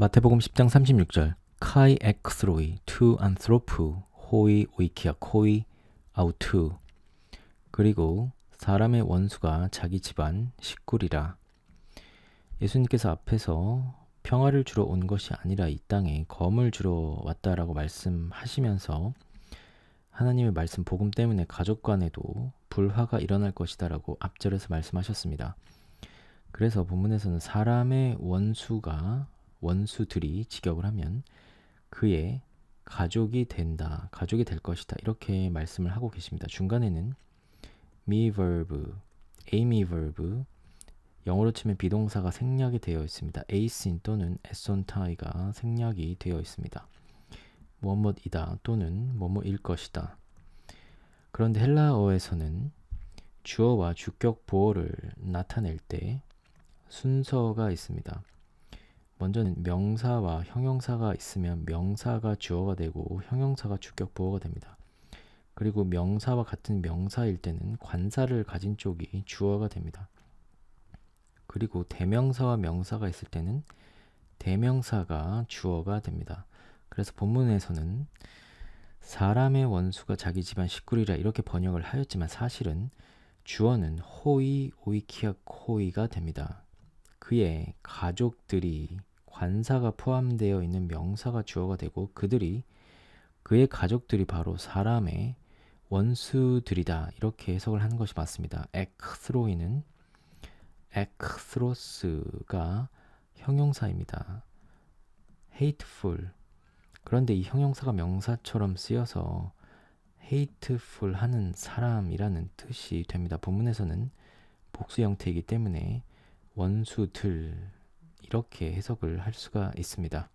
마태복음 10장 36절. 카이 엑스로이 투 안트로프 호이 오이키아 코이 아우투. 그리고 사람의 원수가 자기 집안 식구리라. 예수님께서 앞에서 평화를 주러 온 것이 아니라 이 땅에 검을 주러 왔다라고 말씀하시면서 하나님의 말씀 복음 때문에 가족 간에도 불화가 일어날 것이다라고 앞절에서 말씀하셨습니다. 그래서 본문에서는 사람의 원수가 원수들이 직역을 하면 그의 가족이 된다, 가족이 될 것이다 이렇게 말씀을 하고 계십니다. 중간에는 me verb, amy verb, 영어로 치면 비동사가 생략이 되어 있습니다. 에이신 또는 에손타이가 생략이 되어 있습니다. 뭐뭐이다 또는 뭐뭐일 것이다. 그런데 헬라어에서는 주어와 주격 보어를 나타낼 때 순서가 있습니다. 먼저는 명사와 형용사가 있으면 명사가 주어가 되고 형용사가 주격 보어가 됩니다. 그리고 명사와 같은 명사일 때는 관사를 가진 쪽이 주어가 됩니다. 그리고 대명사와 명사가 있을 때는 대명사가 주어가 됩니다. 그래서 본문에서는 사람의 원수가 자기 집안 식구리라 이렇게 번역을 하였지만 사실은 주어는 호이 오이키아 코이가 됩니다. 그의 가족들이 관사가 포함되어 있는 명사가 주어가 되고 그들이 그의 가족들이 바로 사람의 원수들이다 이렇게 해석을 하는 것이 맞습니다. 엑스로이는 엑스로스가 형용사입니다. hateful 그런데 이 형용사가 명사처럼 쓰여서 hateful 하는 사람이라는 뜻이 됩니다. 본문에서는 복수 형태이기 때문에 원수들 이렇게 해석을 할 수가 있습니다.